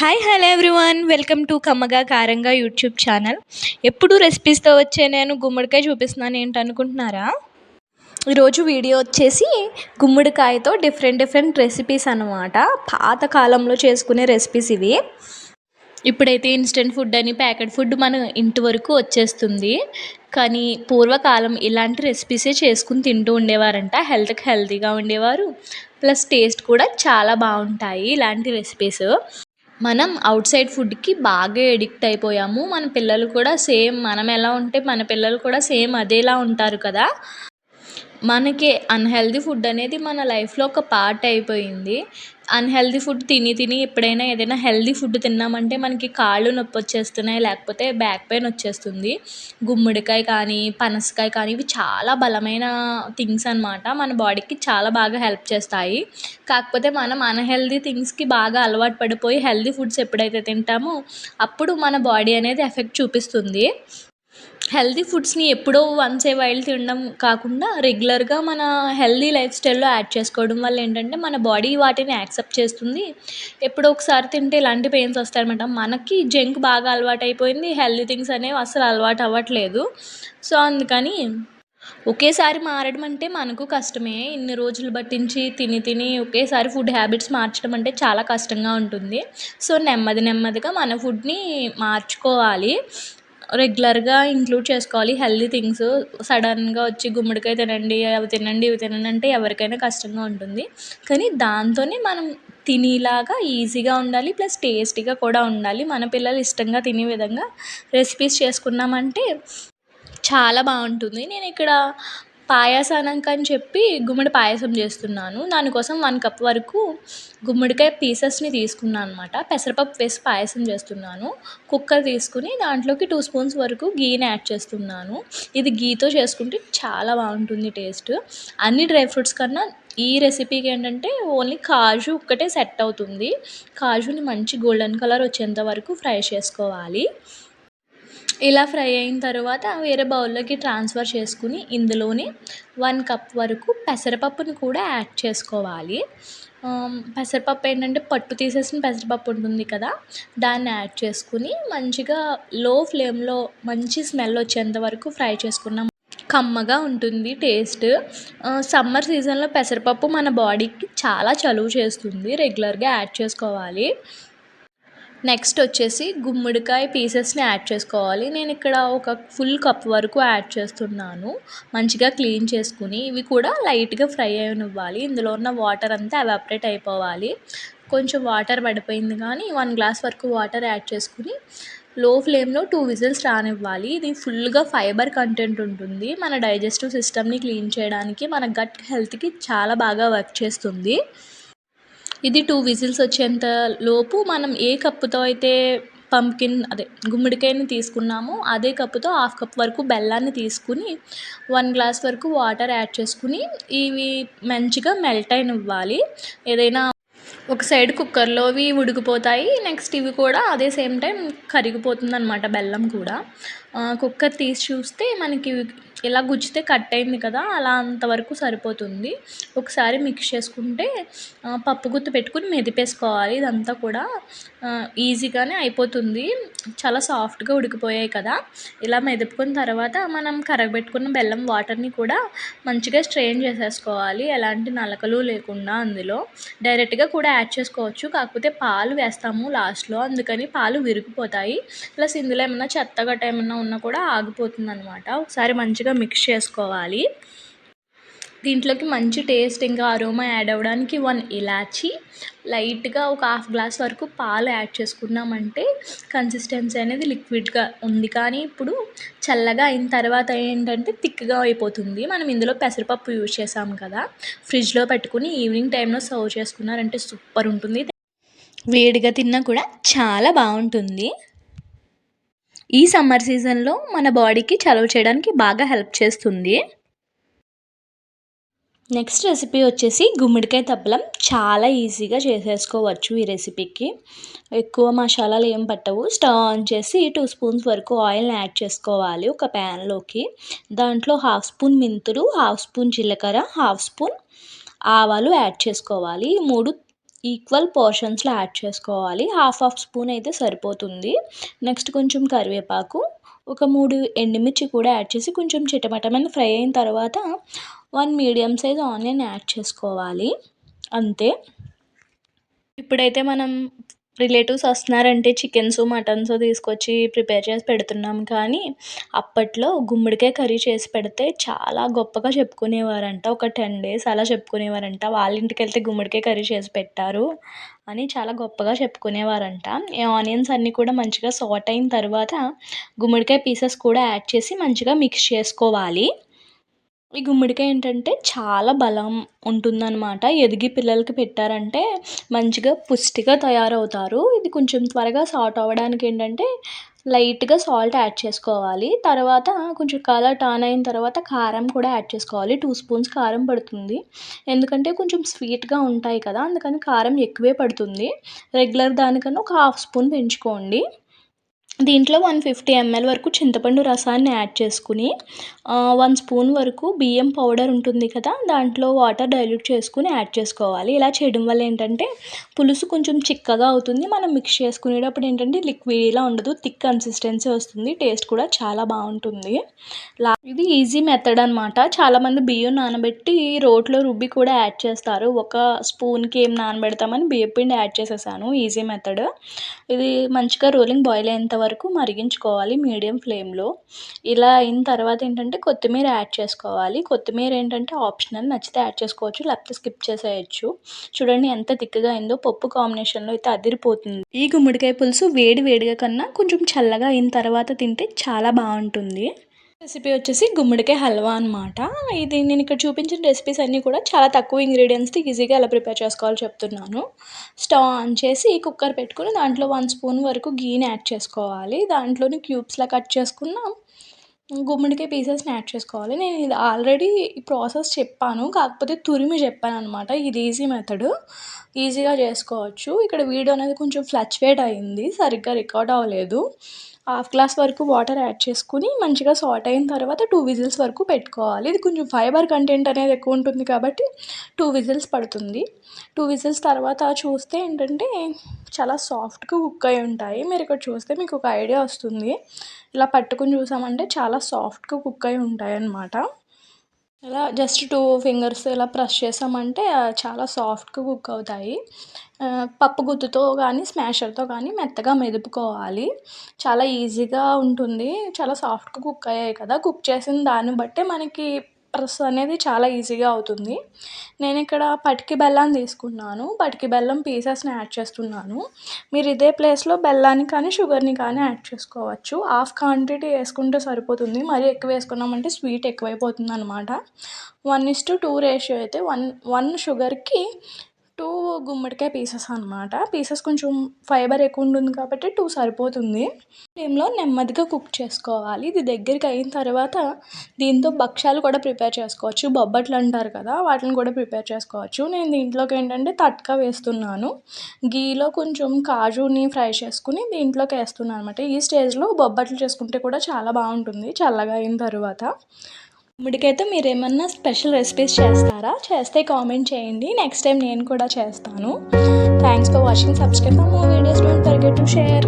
Hi hello everyone welcome to Kammaga Karanga YouTube channel ఎప్పుడు రెసిపీస్తో వచ్చే నేను గుమ్మడికాయ చూపిస్తున్నాను ఏంటనుకుంటున్నారా? ఈరోజు వీడియో వచ్చేసి గుమ్మడికాయతో డిఫరెంట్ డిఫరెంట్ రెసిపీస్ అనమాట పాత కాలంలో చేసుకునే రెసిపీస్ ఇవి. ఇప్పుడైతే ఇన్స్టెంట్ ఫుడ్ అని ప్యాకెట్ ఫుడ్ మన ఇంటి వరకు వచ్చేస్తుంది. కానీ పూర్వకాలం ఇలాంటి రెసిపీసే చేసుకుని తింటూ ఉండేవారంట. హెల్త్కి హెల్తీగా ఉండేవారు. ప్లస్ టేస్ట్ కూడా చాలా బాగుంటాయి ఇలాంటి రెసిపీస్ మనం అవుట్ సైడ్ ఫుడ్కి బాగా ఎడిక్ట్ అయిపోయాము. మన పిల్లలు కూడా సేమ్ మనం ఎలా ఉంటే మన పిల్లలు కూడా సేమ్ అదేలా ఉంటారు కదా. మనకి అన్హెల్దీ ఫుడ్ అనేది మన లైఫ్లో ఒక పార్ట్ అయిపోయింది. అన్హెల్దీ ఫుడ్ తిని తిని ఎప్పుడైనా ఏదైనా హెల్దీ ఫుడ్ తిన్నామంటే మనకి కాళ్ళు నొప్పి వచ్చేస్తున్నాయి లేకపోతే బ్యాక్ పెయిన్ వచ్చేస్తుంది. గుమ్మడికాయ కానీ పనసకాయ కానీ ఇవి చాలా బలమైన థింగ్స్ అనమాట మన బాడీకి చాలా బాగా హెల్ప్ చేస్తాయి. కాకపోతే మనం అన్హెల్దీ థింగ్స్కి బాగా అలవాటు పడిపోయి హెల్దీ ఫుడ్స్ ఎప్పుడైతే తింటామో అప్పుడు మన బాడీ అనేది ఎఫెక్ట్ చూపిస్తుంది. హెల్తీ ఫుడ్స్ని ఎప్పుడో వన్స్ ఏ వైల్ తినడం కాకుండా రెగ్యులర్గా మన హెల్దీ లైఫ్ స్టైల్లో యాడ్ చేసుకోవడం వల్ల ఏంటంటే మన బాడీ వాటిని యాక్సెప్ట్ చేస్తుంది. ఎప్పుడో ఒకసారి తింటే ఇలాంటి పెయిన్స్ వస్తాయన్నమాట. మనకి జంక్ బాగా అలవాటు అయిపోయింది హెల్దీ థింగ్స్ అనేవి అసలు అలవాటు అవ్వట్లేదు. సో అందుకని ఒకేసారి మారడం అంటే మనకు కష్టమే. ఇన్ని రోజులు పట్టించి తిని తిని ఒకేసారి ఫుడ్ హ్యాబిట్స్ మార్చడం అంటే చాలా కష్టంగా ఉంటుంది. సో నెమ్మది నెమ్మదిగా మన ఫుడ్ని మార్చుకోవాలి. రెగ్యులర్గా ఇంక్లూడ్ చేసుకోవాలి. హెల్దీ థింగ్స్ సడన్గా వచ్చి గుమ్మడికాయ తినండి అవి తినండి ఇవి తినండి అంటే ఎవరికైనా కష్టంగా ఉంటుంది. కానీ దాంతోనే మనం తినేలాగా ఈజీగా ఉండాలి ప్లస్ టేస్టీగా కూడా ఉండాలి. మన పిల్లలు ఇష్టంగా తినే విధంగా రెసిపీస్ చేసుకున్నామంటే చాలా బాగుంటుంది. నేను ఇక్కడ పాయసానికి అని చెప్పి గుమ్మడి పాయసం చేస్తున్నాను. దానికోసం వన్ కప్ వరకు గుమ్మడికాయ పీసెస్ని తీసుకున్నాను అనమాట పెసరపప్పు వేసి పాయసం చేస్తున్నాను. కుక్కర్ తీసుకుని దాంట్లోకి టూ స్పూన్స్ వరకు గీని యాడ్ చేస్తున్నాను. ఇది గీతో చేసుకుంటే చాలా బాగుంటుంది టేస్ట్. అన్ని డ్రై ఫ్రూట్స్ కన్నా ఈ రెసిపీకి ఏంటంటే ఓన్లీ కాజు ఒక్కటే సెట్ అవుతుంది. కాజుని మంచి గోల్డెన్ కలర్ వచ్చేంత వరకు ఫ్రై చేసుకోవాలి. ఇలా ఫ్రై అయిన తర్వాత వేరే బౌల్లోకి ట్రాన్స్ఫర్ చేసుకుని ఇందులోనే వన్ కప్ వరకు పెసరపప్పుని కూడా యాడ్ చేసుకోవాలి. పెసరపప్పు ఏంటంటే పట్టు తీసేసిన పెసరపప్పు ఉంటుంది కదా దాన్ని యాడ్ చేసుకుని మంచిగా లో ఫ్లేమ్లో మంచి స్మెల్ వచ్చేంత వరకు ఫ్రై చేసుకున్నాం కమ్మగా ఉంటుంది టేస్ట్. సమ్మర్ సీజన్లో పెసరపప్పు మన బాడీకి చాలా చలువ చేస్తుంది రెగ్యులర్గా యాడ్ చేసుకోవాలి. నెక్స్ట్ వచ్చేసి గుమ్మడికాయ పీసెస్ని యాడ్ చేసుకోవాలి. నేను ఇక్కడ ఒక ఫుల్ కప్ వరకు యాడ్ చేస్తున్నాను. మంచిగా క్లీన్ చేసుకుని ఇవి కూడా లైట్గా ఫ్రై అవ్వాలి ఇందులో ఉన్న వాటర్ అంతా ఎవాపరేట్ అయిపోవాలి. కొంచెం వాటర్ పడిపోయింది కానీ వన్ గ్లాస్ వరకు వాటర్ యాడ్ చేసుకుని లో ఫ్లేమ్లో టూ విజిల్స్ రానివ్వాలి. ఇది ఫుల్గా ఫైబర్ కంటెంట్ ఉంటుంది. మన డైజెస్టివ్ సిస్టమ్ని క్లీన్ చేయడానికి మన గట్ హెల్త్కి చాలా బాగా వర్క్ చేస్తుంది. ఇది టూ విజిల్స్ వచ్చేంత లోపు మనం ఏ కప్పుతో అయితే పంకిన్ అదే గుమ్మడికాయని తీసుకున్నామో అదే కప్పుతో హాఫ్ కప్ వరకు బెల్లాన్ని తీసుకుని వన్ గ్లాస్ వరకు వాటర్ యాడ్ చేసుకుని ఇవి మంచిగా మెల్ట్ అయినివ్వాలి. ఏదైనా ఒక సైడ్ కుక్కర్లోవి ఉడికిపోతాయి నెక్స్ట్ ఇవి కూడా అదే సేమ్ టైం కరిగిపోతుంది అనమాట బెల్లం కూడా. కుక్కర్ తీసి చూస్తే మనకి ఇలా గుచ్చితే కట్ అయింది కదా అలా అంతవరకు సరిపోతుంది. ఒకసారి మిక్స్ చేసుకుంటే పప్పు గుత్తి పెట్టుకుని మెదిపేసుకోవాలి. ఇదంతా కూడా ఈజీగానే అయిపోతుంది. చాలా సాఫ్ట్గా ఉడికిపోయాయి కదా. ఇలా మెదుపుకున్న తర్వాత మనం కరగబెట్టుకున్న బెల్లం వాటర్ని కూడా మంచిగా స్ట్రెయిన్ చేసేసుకోవాలి. ఎలాంటి నలకలు లేకుండా అందులో. డైరెక్ట్గా కూడా యాడ్ చేసుకోవచ్చు. కాకపోతే పాలు వేస్తాము లాస్ట్లో అందుకని పాలు విరిగిపోతాయి. ప్లస్ ఇందులో ఏమైనా చెత్త గట్ట ఏమైనా ఉన్నా కూడా ఆగిపోతుంది అనమాట ఒకసారి మంచిగా మిక్స్ చేసుకోవాలి. దీంట్లోకి మంచి టేస్ట్ ఇంకా అరోమా యాడ్ అవ్వడానికి వన్ ఇలాచి లైట్గా ఒక హాఫ్ గ్లాస్ వరకు పాలు యాడ్ చేసుకున్నామంటే కన్సిస్టెన్సీ అనేది లిక్విడ్గా ఉంది. కానీ ఇప్పుడు చల్లగా అయిన తర్వాత ఏంటంటే థిక్గా అయిపోతుంది. మనం ఇందులో పెసరపప్పు యూజ్ చేసాం కదా ఫ్రిడ్జ్లో పెట్టుకుని ఈవినింగ్ టైంలో సర్వ్ చేసుకున్నారంటే సూపర్ ఉంటుంది. వేడిగా తిన్నా కూడా చాలా బాగుంటుంది. ఈ సమ్మర్ సీజన్లో మన బాడీకి చలవ చేయడానికి బాగా హెల్ప్ చేస్తుంది. నెక్స్ట్ రెసిపీ వచ్చేసి గుమ్మడికాయ తప్పలం చాలా ఈజీగా చేసేసుకోవచ్చు ఈ రెసిపీకి. ఎక్కువ మసాలాలు ఏం పట్టవు. స్టవ్ ఆన్ చేసి టూ స్పూన్స్ వరకు ఆయిల్ని యాడ్ చేసుకోవాలి ఒక ప్యాన్లోకి. దాంట్లో హాఫ్ స్పూన్ మెంతులు హాఫ్ స్పూన్ జీలకర్ర హాఫ్ స్పూన్ ఆవాలు యాడ్ చేసుకోవాలి. ఈ మూడు ఈక్వల్ పోర్షన్స్లో యాడ్ చేసుకోవాలి. హాఫ్ హాఫ్ స్పూన్ అయితే సరిపోతుంది. నెక్స్ట్ కొంచెం కరివేపాకు ఒక మూడు ఎండుమిర్చి కూడా యాడ్ చేసి కొంచెం చిటమటమని ఫ్రై అయిన తర్వాత one medium size onion add చేసుకోవాలి. అంతే. ఇప్పుడైతే మనం రిలేటివ్స్ వస్తున్నారంటే చికెన్స్ మటన్స్ తీసుకొచ్చి ప్రిపేర్ చేసి పెడుతున్నాం. కానీ అప్పట్లో గుమ్మడికాయ కర్రీ చేసి పెడితే చాలా గొప్పగా చెప్పుకునేవారంట. ఒక టెన్ డేస్ అలా చెప్పుకునేవారంట. వాళ్ళ ఇంటికి వెళ్తే గుమ్మడికాయ కర్రీ చేసి పెట్టారు అని చాలా గొప్పగా చెప్పుకునేవారంట. ఈ ఆనియన్స్ అన్నీ కూడా మంచిగా సాట్ అయిన తర్వాత గుమ్మడికాయ పీసెస్ కూడా యాడ్ చేసి మంచిగా మిక్స్ చేసుకోవాలి. ఈ గుమ్మడికాయ ఏంటంటే చాలా బలం ఉంటుందన్నమాట. ఎదిగి పిల్లలకి పెట్టారంటే మంచిగా పుష్టిగా తయారవుతారు. ఇది కొంచెం త్వరగా సాల్ట్ అవ్వడానికి ఏంటంటే లైట్గా సాల్ట్ యాడ్ చేసుకోవాలి. తర్వాత కొంచెం కలర్ టర్న్ అయిన తర్వాత కారం కూడా యాడ్ చేసుకోవాలి. టూ స్పూన్స్ కారం పడుతుంది. ఎందుకంటే కొంచెం స్వీట్గా ఉంటాయి కదా అందుకని కారం ఎక్కువే పడుతుంది. రెగ్యులర్ దానికన్నా ఒక హాఫ్ స్పూన్ పెంచుకోండి. దీంట్లో వన్ ఫిఫ్టీ ఎంఎల్ వరకు చింతపండు రసాన్ని యాడ్ చేసుకుని వన్ స్పూన్ వరకు బియ్యం పౌడర్ ఉంటుంది కదా దాంట్లో వాటర్ డైల్యూట్ చేసుకుని యాడ్ చేసుకోవాలి. ఇలా చేయడం వల్ల ఏంటంటే పులుసు కొంచెం చిక్కగా అవుతుంది. మనం మిక్స్ చేసుకునేటప్పుడు ఏంటంటే లిక్విడ్లా ఉండదు థిక్ కన్సిస్టెన్సీ వస్తుంది టేస్ట్ కూడా చాలా బాగుంటుంది. లా ఇది ఈజీ మెథడ్ అనమాట చాలామంది బియ్యం నానబెట్టి రోట్లో రుబ్బి కూడా యాడ్ చేస్తారు. ఒక స్పూన్కి ఏం నానబెడతామని బియ్యం పిండి యాడ్ చేసేసాను. ఈజీ మెథడ్ ఇది మంచిగా రోలింగ్ బాయిల్ అయిన వరకు మరిగించుకోవాలి మీడియం ఫ్లేమ్లో. ఇలా అయిన తర్వాత ఏంటంటే కొత్తిమీర యాడ్ చేసుకోవాలి. కొత్తిమీర ఏంటంటే ఆప్షనల్ నచ్చితే యాడ్ చేసుకోవచ్చు లేకపోతే స్కిప్ చేసేయచ్చు. చూడండి ఎంత తిక్కగా అయిందో పప్పు కాంబినేషన్లో అయితే అదిరిపోతుంది. ఈ గుమ్మడికాయ పులుసు వేడి వేడిగా కన్నా కొంచెం చల్లగా అయిన తర్వాత తింటే చాలా బాగుంటుంది. రెసిపీ వచ్చేసి గుమ్మడికాయ హల్వా అనమాట ఇది నేను ఇక్కడ చూపించిన రెసిపీస్ అన్నీ కూడా చాలా తక్కువ ఇంగ్రీడియంట్స్తో ఈజీగా ఎలా ప్రిపేర్ చేసుకోవాలో చెప్తున్నాను. స్టవ్ ఆన్ చేసి కుక్కర్ పెట్టుకుని దాంట్లో వన్ స్పూన్ వరకు గీని యాడ్ చేసుకోవాలి. దాంట్లోని క్యూబ్స్లా కట్ చేసుకున్న గుమ్మడికాయ పీసెస్ని యాడ్ చేసుకోవాలి. నేను ఇది ఆల్రెడీ ప్రాసెస్ చెప్పాను. కాకపోతే తురిమి చెప్పాను అనమాట ఇది ఈజీ మెథడ్ ఈజీగా చేసుకోవచ్చు. ఇక్కడ వీడియో అనేది కొంచెం ఫ్లక్చువేట్ అయింది. సరిగ్గా రికార్డ్ అవ్వలేదు. హాఫ్ గ్లాస్ వరకు వాటర్ యాడ్ చేసుకుని మంచిగా సాల్ట్ అయిన తర్వాత టూ విజిల్స్ వరకు పెట్టుకోవాలి. ఇది కొంచెం ఫైబర్ కంటెంట్ అనేది ఎక్కువ ఉంటుంది కాబట్టి టూ విజిల్స్ పడుతుంది. టూ విజిల్స్ తర్వాత చూస్తే ఏంటంటే చాలా సాఫ్ట్గా కుక్ అయి ఉంటాయి. మీరు ఇక్కడ చూస్తే మీకు ఒక ఐడియా వస్తుంది. ఇలా పట్టుకుని చూసామంటే చాలా సాఫ్ట్గా కుక్ అయి ఉంటాయి అన్నమాట ఇలా జస్ట్ టూ ఫింగర్స్ ఇలా ప్రెస్ చేసామంటే చాలా సాఫ్ట్గా కుక్ అవుతాయి. పప్పు గుత్తుతో కానీ స్మాషర్తో కానీ మెత్తగా మెదుపుకోవాలి. చాలా ఈజీగా ఉంటుంది. చాలా సాఫ్ట్గా కుక్ అయ్యాయి కదా. కుక్ చేసిన దాన్ని బట్టే మనకి ప్రెస్ అనేది చాలా ఈజీగా అవుతుంది. నేను ఇక్కడ పటికి బెల్లం తీసుకున్నాను. పటికి బెల్లం పీసెస్ని యాడ్ చేస్తున్నాను. మీరు ఇదే ప్లేస్లో బెల్లాన్ని కానీ షుగర్ని కానీ యాడ్ చేసుకోవచ్చు. హాఫ్ క్వాంటిటీ వేసుకుంటే సరిపోతుంది. మరీ ఎక్కువ వేసుకున్నామంటే స్వీట్ ఎక్కువైపోతుంది అనమాట one is to two ratio అయితే వన్ వన్ షుగర్కి టూ గుమ్మడికాయ పీసెస్ అనమాట పీసెస్ కొంచెం ఫైబర్ ఎక్కువ ఉంటుంది కాబట్టి టూ సరిపోతుంది. ఫ్లేమ్లో నెమ్మదిగా కుక్ చేసుకోవాలి. ఇది దగ్గరికి అయిన తర్వాత దీంతో భక్ష్యాలు కూడా ప్రిపేర్ చేసుకోవచ్చు. బొబ్బట్లు అంటారు కదా వాటిని కూడా ప్రిపేర్ చేసుకోవచ్చు. నేను దీంట్లోకి ఏంటంటే తట్కా వేస్తున్నాను. గీలో కొంచెం కాజుని ఫ్రై చేసుకుని దీంట్లోకి వేస్తున్నాను అనమాట ఈ స్టేజ్లో బొబ్బట్లు చేసుకుంటే కూడా చాలా బాగుంటుంది చల్లగా అయిన తర్వాత. గుమ్మడికాయతో మీరు ఏమన్నా స్పెషల్ రెసిపీస్ చేస్తారా? చేస్తే కామెంట్ చేయండి. నెక్స్ట్ టైం నేను కూడా చేస్తాను. Thanks for watching subscribe for more videos don't forget to share